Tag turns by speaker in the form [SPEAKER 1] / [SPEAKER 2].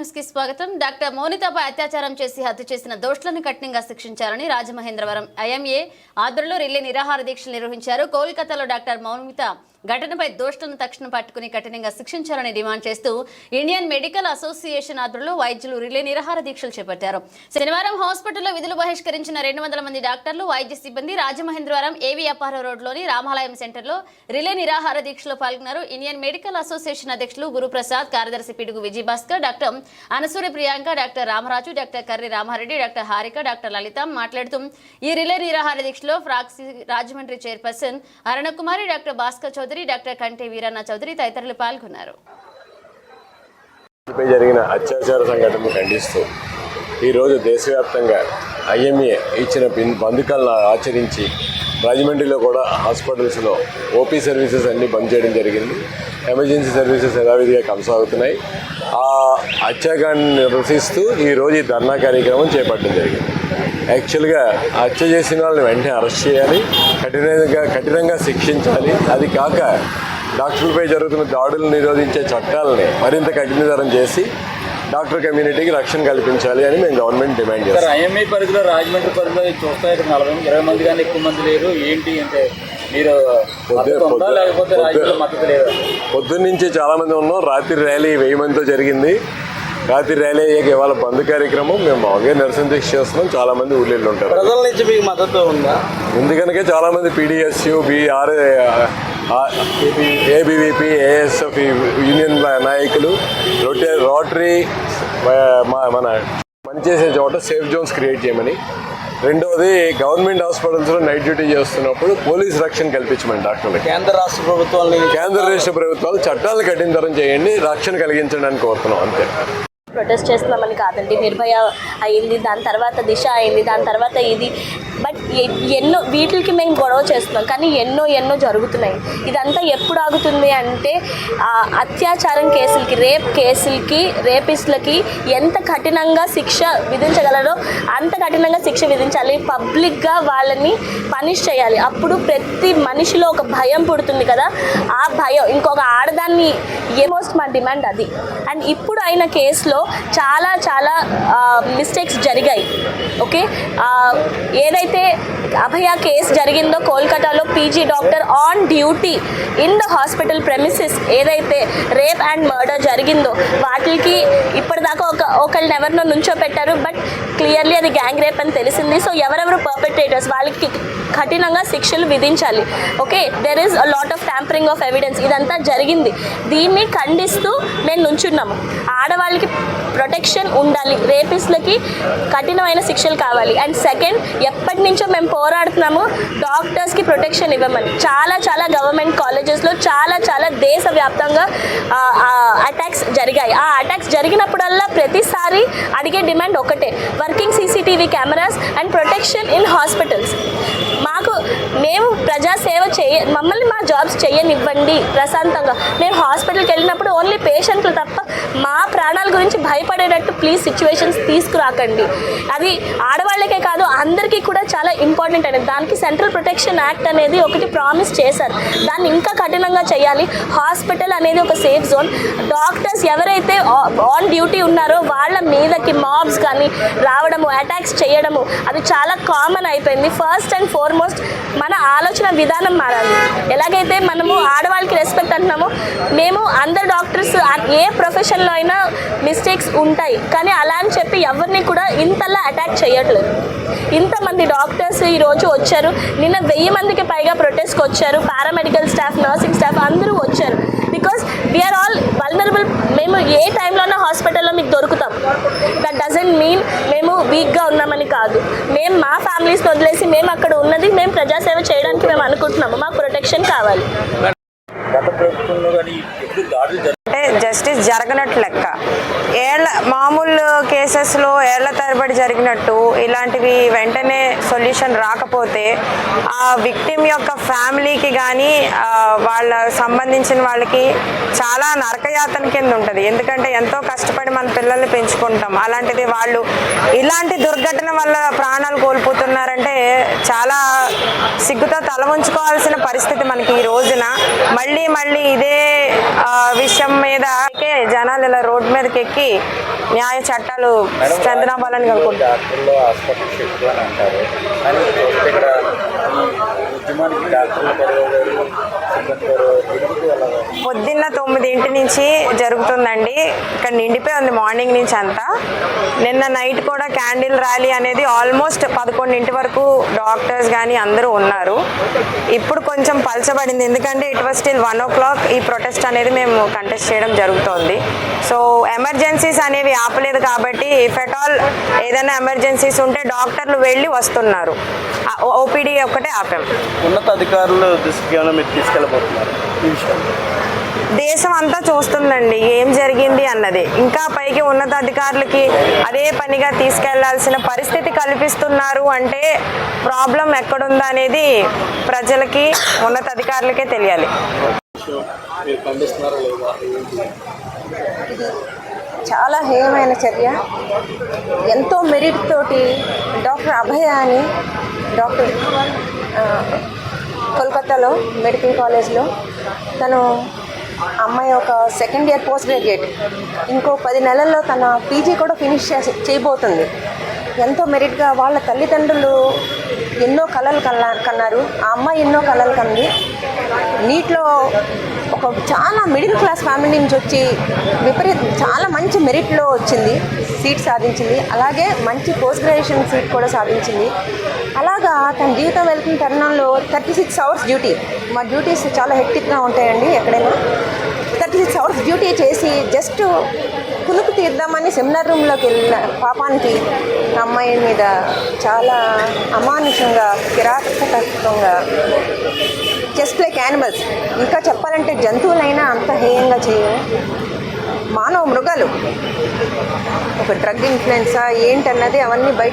[SPEAKER 1] కి స్వాగతం. డాక్టర్ మౌనితపై అత్యాచారం చేసి హత్య చేసిన దోషులను కఠినంగా శిక్షించాలని రాజమహేంద్రవరం ఐఎంఏ ఆధ్వర్యంలో రిలే నిరాహార దీక్షలు నిర్వహించారు. కోల్కతాలో డాక్టర్ మౌనిత ఘటనపై దోషులను తక్షణం పట్టుకుని కఠినంగా శిక్షించాలని డిమాండ్ చేస్తూ ఇండియన్ మెడికల్ అసోసియేషన్ ఆధ్వర్యంలో వైద్యులు రిలే నిరాహార దీక్షలు చేపట్టారు. శనివారం హాస్పిటల్లో విధులు బహిష్కరించిన రెండు వందల మంది డాక్టర్లు వైద్య సిబ్బంది రాజమహేంద్రవరం ఏవి అపార రోడ్లోని రామాలయం సెంటర్లో రిలే నిరాహార దీక్షలో పాల్గొన్నారు. ఇండియన్ మెడికల్ అసోసియేషన్ అధ్యక్షులు గురుప్రసాద్ కార్యదర్శి Pidugu Vijayabhaskar doctor Anasuri Priyanka doctor Ramaraju doctor Karri Ramareddy doctor Harika doctor Lalitha మాట్లాడుతూ ఈ రిలే నిరాహార దీక్షలో proxy Rajahmundry chairperson Arunakumari doctor Bhaskar Chowdary doctor Kanti Veeranna Chowdary తదితరులు పాల్గొన్నారు.
[SPEAKER 2] జరిగిన అత్యాచార సంఘటనను ఖండిస్తూ ఈరోజు దేశవ్యాప్తంగా ఐఎంఏ ఇచ్చిన పిన్ బంధుకాలను ఆచరించి రాజమండ్రిలో కూడా హాస్పిటల్స్లో ఓపీ సర్వీసెస్ అన్నీ బంద్ చేయడం జరిగింది. ఎమర్జెన్సీ సర్వీసెస్ యథావిధిగా కొనసాగుతున్నాయి. ఆ అత్యాగాన్ని నిరసిస్తూ ఈరోజు ఈ ధర్నా కార్యక్రమం చేపట్టడం జరిగింది. యాక్చువల్గా హత్య చేసిన వాళ్ళని వెంటనే అరెస్ట్ చేయాలి. కఠినంగా కఠినంగా శిక్షించాలి. అది కాక డాక్టర్లపై జరుగుతున్న దాడులను నిరోధించే చట్టాలని మరింత కఠినతరం చేసి డాక్టర్ కమ్యూనిటీకి రక్షణ కల్పించాలి అని మేము గవర్నమెంట్ డిమాండ్
[SPEAKER 3] సార్
[SPEAKER 2] చేస్తాం.
[SPEAKER 3] ఐఎంఐ పరిధిలో రాజమండ్రి పరిధిలో చూస్తే ఇక్కడ నలభై ఇరవై మంది కానీ ఎక్కువ మంది లేరు. ఏంటి అంటే మీరు మద్దతు ఉందా
[SPEAKER 2] పొద్దు-
[SPEAKER 3] లేకపోతే
[SPEAKER 2] పొద్దు-
[SPEAKER 3] రాజకీయ మద్దతు లేదా?
[SPEAKER 2] పొద్దున్న నుంచి చాలామంది ఉన్నాం. రాత్రి ర్యాలీ వెయ్యి మందితో జరిగింది. రాత్రి ర్యాలీ అయ్యాక ఇవాళ బంద్ కార్యక్రమం. మేము బాగా నిరసన దీక్ష చేస్తున్నాం. చాలామంది ఊళ్ళో ఉంటారు.
[SPEAKER 4] ప్రజల నుంచి మీకు మద్దతు ఉందా?
[SPEAKER 2] ఎందుకనకే చాలామంది PDSU BR ABVP ASF union నాయకులు రొటే రోటరీ మన పనిచేసే చోట సేఫ్ జోన్స్ క్రియేట్ చేయమని. రెండవది గవర్నమెంట్ హాస్పిటల్స్లో నైట్ డ్యూటీ చేస్తున్నప్పుడు పోలీస్ రక్షణ కల్పించమని డాక్టర్లకి.
[SPEAKER 4] కేంద్ర రాష్ట్ర ప్రభుత్వాన్ని
[SPEAKER 2] కేంద్ర రాష్ట్ర ప్రభుత్వాలు చట్టాలు కఠినతరం చేయండి రక్షణ కలిగించడానికి కోరుతున్నాం. అంతే.
[SPEAKER 5] ప్రొటెస్ట్ చేస్తున్నామని కాదండి నిర్భయ అయింది దాని తర్వాత దిశ అయింది దాని తర్వాత ఇది. బట్ ఎన్నో వీటికి మేము గొడవ చేస్తున్నాం కానీ ఎన్నో ఎన్నో జరుగుతున్నాయి. ఇదంతా ఎప్పుడు ఆగుతుంది అంటే ఆ, అత్యాచారం కేసులకి రేప్ కేసులకి రేపిస్టులకి ఎంత కఠినంగా శిక్ష విధించగలరో అంత కఠినంగా శిక్ష విధించాలి. పబ్లిక్గా వాళ్ళని పనిష్ చేయాలి. అప్పుడు ప్రతి మనిషిలో ఒక భయం పుడుతుంది కదా. ఆ భయం ఇంకొక ఆడదాన్ని ఏమోస్ట్ మా డిమాండ్ అది. అండ్ ఇప్పుడు అయిన కేసులో చాలా చాలా మిస్టేక్స్ జరిగాయి. ఓకే? ఏదైతే అభయ కేసు జరిగిందో కోల్కతాలో PG doctor on duty in the hospital premises ఏదైతే రేప్ అండ్ మర్డర్ జరిగిందో వాటికి ఇప్పటిదాకా ఒక ఒకళ్ళని ఎవరినో నుంచో పెట్టారు బట్ క్లియర్లీ అది గ్యాంగ్ రేప్ అని తెలిసింది. సో ఎవరెవరు పర్పెట్రేటర్స్ వాళ్ళకి కఠినంగా శిక్షలు విధించాలి. Okay there is a lot of tampering of evidence ఇదంతా జరిగింది. దీన్ని ఖండిస్తూ మేము నుంచున్నాము. ఆడవాళ్ళకి ప్రొటెక్షన్ ఉండాలి. రేపిస్ట్లకి కఠినమైన శిక్షలు కావాలి. అండ్ సెకండ్ ఎప్పటి నుంచో మేము పోరాడుతున్నాము. డాక్టర్స్కి ప్రొటెక్షన్ ఇవ్వమని. చాలా చాలా గవర్నమెంట్ కాలేజెస్లో చాలా చాలా దేశవ్యాప్తంగా అటాక్స్ జరిగాయి. ఆ అటాక్స్ జరిగినప్పుడల్లా ప్రతిసారి అడిగే డిమాండ్ ఒకటే. Working CCTV cameras and protection in hospitals మాకు మేము ప్రజాసేవ చేయ మమ్మల్ని మా జాబ్స్ చేయనివ్వండి ప్రశాంతంగా. మేము హాస్పిటల్కి వెళ్ళినప్పుడు ఓన్లీ పేషెంట్లు తప్ప మా ప్రాణాల గురించి భయపడేటట్టు ప్లీజ్ సిచ్యువేషన్స్ తీసుకురాకండి. అది ఆడవాళ్ళకే కాదు అందరికీ కూడా చాలా ఇంపార్టెంట్ అనేది దానికి సెంట్రల్ ప్రొటెక్షన్ యాక్ట్ అనేది ఒకటి ప్రామిస్ చేశారు. దాన్ని ఇంకా కఠినంగా చేయాలి. హాస్పిటల్ అనేది ఒక సేఫ్ జోన్. డాక్టర్స్ ఎవరైతే ఆన్ డ్యూటీ ఉన్నారో వాళ్ళ మీదకి మాబ్స్ కానీ రావడము అటాక్స్ చేయడము అది చాలా కామన్ అయిపోయింది. ఫస్ట్ అండ్ ఫార్మోస్ట్ మన ఆలోచన విధానం మారాలి. ఎలాగైతే మనము ఆడవాళ్ళకి రెస్పెక్ట్ అంటున్నామో మేము అందరు డాక్టర్స్ ఏ ప్రొఫెషన్లో అయినా మిస్టేక్స్ ఉంటాయి. కానీ అలా అని చెప్పి ఎవరిని కూడా ఇంతలా అటాక్ చేయట్లేదు. ఇంతమంది డాక్టర్స్ ఈరోజు వచ్చారు. నిన్న వెయ్యి మందికి పైగా ప్రొటెస్ట్కి వచ్చారు పారామెడికల్ స్టాఫ్ నర్సింగ్ స్టాఫ్ అందరూ వచ్చారు. బికాస్ వీఆర్ ఆల్ వల్నరబుల్ మేము ఏ టైంలోనే హాస్పిటల్లో మీకు దొరుకుతాం. దట్ డజంట్ మీన్ మేము వీక్గా ఉన్నామని కాదు. మేము మా ఫ్యామిలీస్ వదిలేసి మేము అక్కడ ఉన్నది మేము ప్రజాసేవ చేయడానికి మేము అనుకుంటున్నాము. మాకు ప్రొటెక్షన్ కావాలి.
[SPEAKER 6] జస్టిస్ జరగనట్టు లెక్క. ఏళ్ళ మామూలు కేసెస్లో ఏళ్ళ తరబడి జరిగినట్టు ఇలాంటివి వెంటనే సొల్యూషన్ రాకపోతే ఆ విక్టిమ్ యొక్క ఫ్యామిలీకి కానీ వాళ్ళ సంబంధించిన వాళ్ళకి చాలా నరకయాతన కింద ఉంటుంది. ఎందుకంటే ఎంతో కష్టపడి మన పిల్లల్ని పెంచుకుంటాం. అలాంటిది వాళ్ళు ఇలాంటి దుర్ఘటన వల్ల ప్రాణాలు కోల్పోతున్నారంటే చాలా సిగ్గుతో తల ఉంచుకోవాల్సిన పరిస్థితి మనకి ఈ రోజున. మళ్ళీ మళ్ళీ ఇదే విషయం మీద అందుకే జనాలు ఇలా రోడ్డు మీదకి ఎక్కి న్యాయ చట్టాలు స్ట్రెంథన్ అవ్వాలని పొద్దున్న తొమ్మిదింటి నుంచి జరుగుతుందండి. ఇక్కడ నిండిపోయి ఉంది మార్నింగ్ నుంచి అంతా. నిన్న నైట్ కూడా క్యాండిల్ ర్యాలీ అనేది ఆల్మోస్ట్ పదకొండింటి వరకు డాక్టర్స్ కానీ అందరూ ఉన్నారు. ఇప్పుడు కొంచెం పలచబడింది. ఎందుకంటే it was still one o'clock ఈ ప్రొటెస్ట్ అనేది మేము కంటెస్ట్ చేయడం జరుగుతోంది. సో ఎమర్జెన్సీస్ అనేవి ఆపలేదు కాబట్టి ఇఫ్ ఎట్ ఆల్ ఏదైనా ఎమర్జెన్సీస్ ఉంటే డాక్టర్లు వెళ్ళి వస్తున్నారు. ఓపీడీ ఒక్కటే ఆపాం.
[SPEAKER 4] ఉన్నత అధికారులు దృష్టికి మీరు తీసుకెళ్ళబోతున్నారు ఈ విషయం
[SPEAKER 6] దేశం అంతా చూస్తుందండి ఏం జరిగింది అన్నది. ఇంకా పైకి ఉన్నతాధికారులకి అదే పనిగా తీసుకెళ్ళాల్సిన పరిస్థితి కల్పిస్తున్నారు అంటే ప్రాబ్లం ఎక్కడుందా అనేది ప్రజలకి ఉన్నతాధికారులకే తెలియాలి.
[SPEAKER 7] చాలా హేయమైన చర్య. ఎంతో మెరిట్ తోటి డాక్టర్ అభయ అని డాక్టర్ కోల్కతాలో మెడికల్ కాలేజ్లో తను అమ్మాయి ఒక సెకండ్ ఇయర్ పోస్ట్ గ్రాడ్యుయేట్. ఇంకో పది నెలల్లో తన పీజీ కూడా ఫినిష్ చేసి చేయబోతుంది. ఎంతో మెరిట్గా వాళ్ళ తల్లిదండ్రులు ఎన్నో కళలు కన్నా కన్నారు. ఆ అమ్మాయి ఎన్నో కళలు కంది. నీట్లో ఒక చాలా మిడిల్ క్లాస్ ఫ్యామిలీ నుంచి వచ్చి విపరీత చాలా మంచి మెరిట్లో వచ్చింది సీట్ సాధించింది. అలాగే మంచి పోస్ట్ గ్రాడ్యుయేషన్ సీట్ కూడా సాధించింది. అలాగా తన జీవితం వెళ్తున్న తరుణంలో థర్టీ సిక్స్ అవర్స్ డ్యూటీ మా డ్యూటీస్ చాలా హెక్టిక్గా ఉంటాయండి ఎక్కడైనా. థర్టీ సిక్స్ అవర్స్ డ్యూటీ చేసి జస్ట్ కునుకు తీద్దామని సెమినార్ రూమ్లోకి వెళ్ళిన పాపానికి ఆ అమ్మాయి మీద చాలా అమానుషంగా కిరాతకంగా జస్ట్ లైక్ యానిమల్స్ ఇంకా చెప్పాలంటే జంతువులైనా అంత హేయంగా చేయవు. మానవ మృగాలు. ఒక డ్రగ్ ఇన్ఫ్లుయెన్సా ఏంటన్నది అవన్నీ బయట